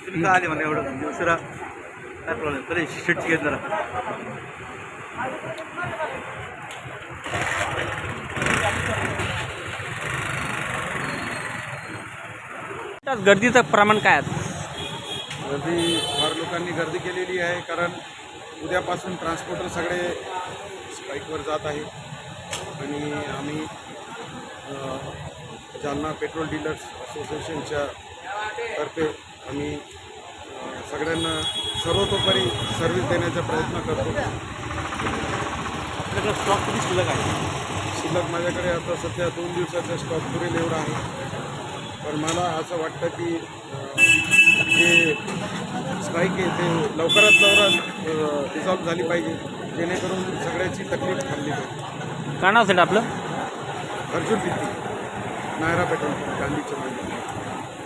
तुम्ही का आले मला एवढं म्हणजे उशिरा काय प्रॉब्लेम तरी शिटची घेत जरा गर्दीचं प्रमाण काय आहे गर्दी फार लोकांनी गर्दी केलेली आहे कारण उद्यापासून ट्रान्सपोर्टर सगळे स्पाईकवर जात आहे आणि आम्ही जालना पेट्रोल डीलर्स असोसिएशनच्या तर्फे आम्ही सगळ्यांना सर्वतोपरी सर्व्हिस देण्याचा प्रयत्न करतो. आपल्याकडे स्टॉक किती शिल्लक आहे? शिल्लक माझ्याकडे आता सध्या दोन दिवसाचा स्टॉक पुरेल एवढा आहे. पण मला असं वाटतं की जे स्ट्राईक आहे ते लवकरात लवकरात रिझॉल्व झाली पाहिजे जेणेकरून सगळ्याची तकलीफ थांबली पाहिजे. का नाव असेल आपलं? Arjun Pitti Nayara petrol pump Gandhi Chowk